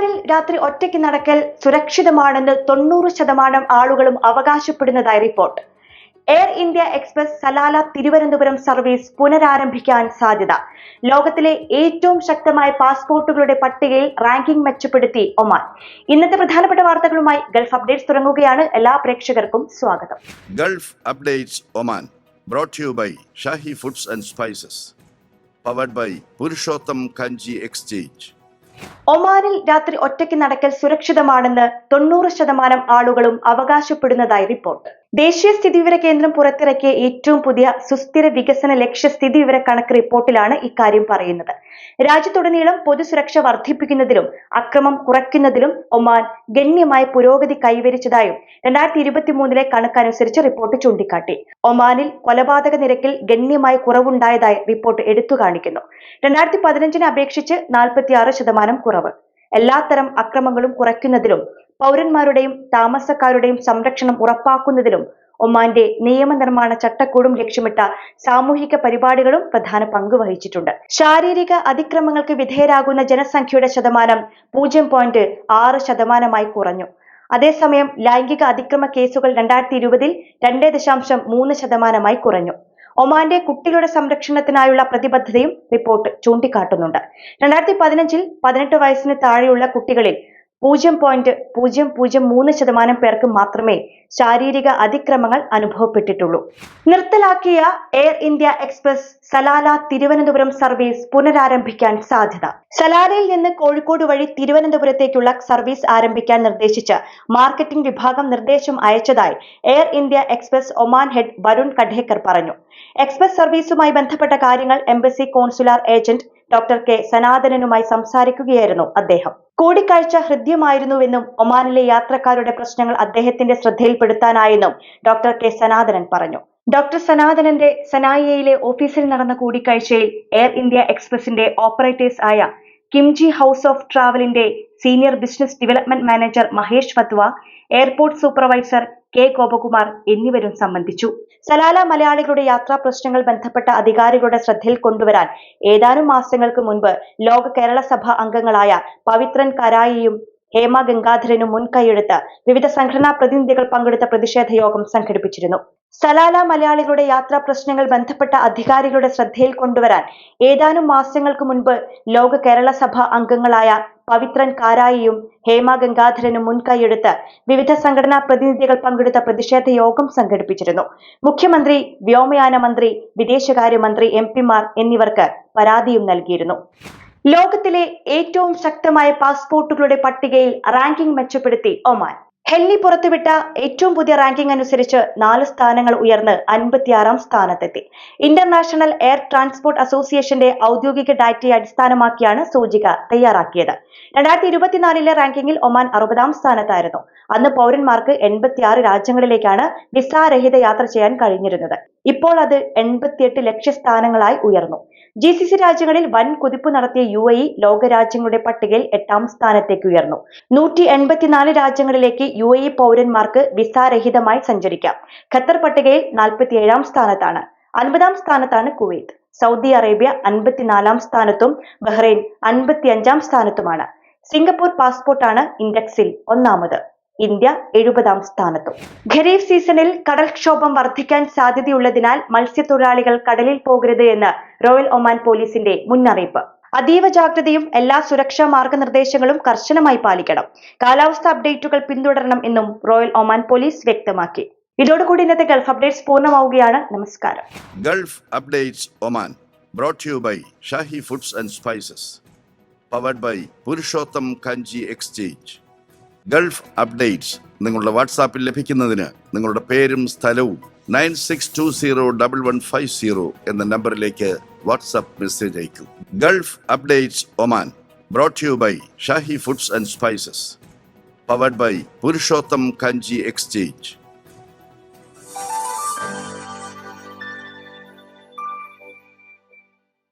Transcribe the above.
ഒമാനിൽ രാത്രി ഒറ്റയ്ക്ക് നടക്കൽ സുരക്ഷിതമാണെന്ന് തൊണ്ണൂറ് ശതമാനം ആളുകളും അവകാശപ്പെടുന്നതായി report. Air India Express Salalah Thiruvananthapuram service പുനരാരംഭിക്കാൻ സാധ്യത. ലോകത്തിലെ ഏറ്റവും ശക്തമായ പാസ്പോർട്ടുകളുടെ പട്ടികയിൽ റാങ്കിംഗ് മെച്ചപ്പെടുത്തി ഒമാൻ. ഇന്നത്തെ പ്രധാനപ്പെട്ട വാർത്തകളുമായി ഗൾഫ് അപ്ഡേറ്റ്സ് തുടങ്ങുകയാണ്. എല്ലാ പ്രേക്ഷകർക്കും സ്വാഗതം. Gulf updates Oman you by Shahi foods and spices powered by Purushottam Kanji exchange. ഒമാനിൽ രാത്രി ഒറ്റയ്ക്ക് നടക്കൽ സുരക്ഷിതമാണെന്ന് തൊണ്ണൂറ് ശതമാനം ആളുകളും അവകാശപ്പെടുന്നതായി റിപ്പോർട്ട്. ദേശീയ സ്ഥിതിവിവര കേന്ദ്രം പുറത്തിറക്കിയ ഏറ്റവും പുതിയ സുസ്ഥിര വികസന ലക്ഷ്യ സ്ഥിതിവിവര കണക്ക് റിപ്പോർട്ടിലാണ് ഇക്കാര്യം പറയുന്നത്. രാജ്യത്തുടനീളം പൊതുസുരക്ഷ വർദ്ധിപ്പിക്കുന്നതിലും അക്രമം കുറയ്ക്കുന്നതിലും ഒമാൻ ഗണ്യമായ പുരോഗതി കൈവരിച്ചതായും രണ്ടായിരത്തി ഇരുപത്തി മൂന്നിലെ കണക്കനുസരിച്ച് റിപ്പോർട്ട് ചൂണ്ടിക്കാട്ടി. ഒമാനിൽ കൊലപാതക നിരക്കിൽ ഗണ്യമായ കുറവുണ്ടായതായി റിപ്പോർട്ട് എടുത്തു കാണിക്കുന്നു രണ്ടായിരത്തി പതിനഞ്ചിനെ അപേക്ഷിച്ച് നാൽപ്പത്തിയാറ് ശതമാനം കുറവ്. എല്ലാത്തരം അക്രമങ്ങളും കുറയ്ക്കുന്നതിലും പൗരന്മാരുടെയും താമസക്കാരുടെയും സംരക്ഷണം ഉറപ്പാക്കുന്നതിലും ഒമാന്റെ നിയമനിർമ്മാണ ചട്ടക്കൂടും ലക്ഷ്യമിട്ട സാമൂഹിക പരിപാടികളും പ്രധാന പങ്ക് വഹിച്ചിട്ടുണ്ട്. ശാരീരിക അതിക്രമങ്ങൾക്ക് വിധേയരാകുന്ന ജനസംഖ്യയുടെ ശതമാനം പൂജ്യം പോയിന്റ് ആറ് ശതമാനമായി കുറഞ്ഞു. അതേസമയം ലൈംഗിക അതിക്രമ കേസുകൾ രണ്ടായിരത്തി ഇരുപതിൽ രണ്ട് ദശാംശം മൂന്ന് ശതമാനമായി കുറഞ്ഞു. ഒമാന്റെ കുട്ടികളുടെ സംരക്ഷണത്തിനായുള്ള പ്രതിബദ്ധതയും റിപ്പോർട്ട് ചൂണ്ടിക്കാട്ടുന്നുണ്ട്. രണ്ടായിരത്തി പതിനഞ്ചിൽ പതിനെട്ട് വയസ്സിന് താഴെയുള്ള കുട്ടികളിൽ പൂജ്യം പോയിന്റ് പൂജ്യം പൂജ്യം മൂന്ന് ശതമാനം പേർക്ക് മാത്രമേ ശാരീരിക അതിക്രമങ്ങൾ അനുഭവപ്പെട്ടിട്ടുള്ളൂ. നിർത്തലാക്കിയ Air India Express Salalah Thiruvananthapuram service പുനരാരംഭിക്കാൻ സാധ്യത. സലാലയിൽ നിന്ന് കോഴിക്കോട് വഴി തിരുവനന്തപുരത്തേക്കുള്ള സർവീസ് ആരംഭിക്കാൻ നിർദ്ദേശിച്ച് മാർക്കറ്റിംഗ് വിഭാഗം നിർദ്ദേശം അയച്ചതായി Air India Express Oman head Varun Kadekar പറഞ്ഞു. എക്സ്പ്രസ് സർവീസുമായി ബന്ധപ്പെട്ട കാര്യങ്ങൾ embassy consular agent doctor K സനാതനനുമായി സംസാരിക്കുകയായിരുന്നു അദ്ദേഹം. കൂടിക്കാഴ്ച ഹൃദ്യമായിരുന്നുവെന്നും ഒമാനിലെ യാത്രക്കാരുടെ പ്രശ്നങ്ങൾ അദ്ദേഹത്തിന്റെ ശ്രദ്ധയിൽപ്പെടുത്താനായെന്നും ഡോക്ടർ കെ സനാതനൻ പറഞ്ഞു. ഡോക്ടർ സനാതനന്റെ സനായിയയിലെ ഓഫീസിൽ നടന്ന കൂടിക്കാഴ്ചയിൽ എയർ ഇന്ത്യ എക്സ്പ്രസിന്റെ ഓപ്പറേറ്റേഴ്സ് ആയ Khimji house of ട്രാവലിന്റെ senior business development manager Mahesh Fatwa airport supervisor K. Gopakumar എന്നിവരും സംബന്ധിച്ചു. സലാല മലയാളികളുടെ യാത്രാ പ്രശ്നങ്ങൾ ബന്ധപ്പെട്ട അധികാരികളുടെ ശ്രദ്ധയിൽ കൊണ്ടുവരാൻ ഏതാനും മാസങ്ങൾക്ക് മുൻപ് ലോക കേരള സഭ അംഗങ്ങളായ പവിത്രൻ കരായിയും ഹേമ ഗംഗാധരനും മുൻകൈയെടുത്ത് വിവിധ സംഘടനാ പ്രതിനിധികൾ പങ്കെടുത്ത പ്രതിഷേധ യോഗം സംഘടിപ്പിച്ചിരുന്നു. സലാല മലയാളികളുടെ യാത്രാ പ്രശ്നങ്ങൾ ബന്ധപ്പെട്ട അധികാരികളുടെ ശ്രദ്ധയിൽ കൊണ്ടുവരാൻ ഏതാനും മാസങ്ങൾക്ക് മുൻപ് ലോക കേരള സഭ അംഗങ്ങളായ പവിത്രൻ കാരായിയും ഹേമ ഗംഗാധരനും മുൻകൈയെടുത്ത് വിവിധ സംഘടനാ പ്രതിനിധികൾ പങ്കെടുത്ത പ്രതിഷേധ യോഗം സംഘടിപ്പിച്ചിരുന്നു. മുഖ്യമന്ത്രി വ്യോമയാന മന്ത്രി വിദേശകാര്യമന്ത്രി എം പിമാർ എന്നിവർക്ക് പരാതിയും നൽകിയിരുന്നു. ലോകത്തിലെ ഏറ്റവും ശക്തമായ പാസ്പോർട്ടുകളുടെ പട്ടികയിൽ റാങ്കിംഗ് മെച്ചപ്പെടുത്തി ഒമാൻ. ഹെല്ലി പുറത്തുവിട്ട ഏറ്റവും പുതിയ റാങ്കിംഗ് അനുസരിച്ച് നാല് സ്ഥാനങ്ങൾ ഉയർന്ന് അൻപത്തിയാറാം സ്ഥാനത്തെത്തി. ഇന്റർനാഷണൽ എയർ ട്രാൻസ്പോർട്ട് അസോസിയേഷന്റെ ഔദ്യോഗിക ഡാറ്റയെ അടിസ്ഥാനമാക്കിയാണ് സൂചിക തയ്യാറാക്കിയത്. രണ്ടായിരത്തി ഇരുപത്തിനാലിലെ റാങ്കിങ്ങിൽ ഒമാൻ അറുപതാം സ്ഥാനത്തായിരുന്നു. അന്ന് പൗരന്മാർക്ക് എൺപത്തിയാറ് രാജ്യങ്ങളിലേക്കാണ് വിസാരഹിത യാത്ര ചെയ്യാൻ കഴിഞ്ഞിരുന്നത്. ഇപ്പോൾ അത് എൺപത്തിയെട്ട് ലക്ഷ്യസ്ഥാനങ്ങളായി ഉയർന്നു. ജി സി സി രാജ്യങ്ങളിൽ വൻ കുതിപ്പ് നടത്തിയ യു എ ഇ ലോകരാജ്യങ്ങളുടെ പട്ടികയിൽ എട്ടാം സ്ഥാനത്തേക്ക് ഉയർന്നു. നൂറ്റി എൺപത്തിനാല് രാജ്യങ്ങളിലേക്ക് യു എ ഇ പൗരന്മാർക്ക് വിസാരഹിതമായി സഞ്ചരിക്കാം. ഖത്തർ പട്ടികയിൽ നാൽപ്പത്തിയേഴാം സ്ഥാനത്താണ്. അൻപതാം സ്ഥാനത്താണ് കുവൈത്ത്. സൗദി അറേബ്യ അൻപത്തിനാലാം സ്ഥാനത്തും ബഹ്റൈൻ അൻപത്തിയഞ്ചാം സ്ഥാനത്തുമാണ്. സിംഗപ്പൂർ പാസ്പോർട്ടാണ് ഇൻഡെക്സിൽ ഒന്നാമത്. ഇന്ത്യ എഴുപതാം സ്ഥാനത്തും. ഖരീഫ് സീസണിൽ കടൽക്ഷോഭം വർദ്ധിക്കാൻ സാധ്യതയുള്ളതിനാൽ മത്സ്യത്തൊഴിലാളികൾ കടലിൽ പോകരുത് എന്ന് റോയൽ ഒമാൻ പോലീസിന്റെ മുന്നറിയിപ്പ്. അതീവ ജാഗ്രതയും എല്ലാ സുരക്ഷാ മാർഗനിർദ്ദേശങ്ങളും കർശനമായി പാലിക്കണം. കാലാവസ്ഥ അപ്ഡേറ്റുകൾ പിന്തുടരണം എന്നും റോയൽ ഒമാൻ പോലീസ് വ്യക്തമാക്കി. ഇതോടുകൂടി ഇന്നത്തെ ഗൾഫ് അപ്ഡേറ്റ്സ് പൂർണമാവുകയാണ്. നമസ്കാരം. Gulf updates Oman brought you by Shahi foods and spices powered by Purushottam Kanji exchange Gulf updates നിങ്ങളുടെ വാട്സാപ്പിൽ ലഭിക്കുന്നതിന് നിങ്ങളുടെ പേരും സ്ഥലവും nine six two zero double one five zero എന്ന നമ്പറിലേക്ക് WhatsApp message അയക്കൂ. Gulf updates Oman brought you by Shahi foods and spices powered by Purushottam Kanji exchange.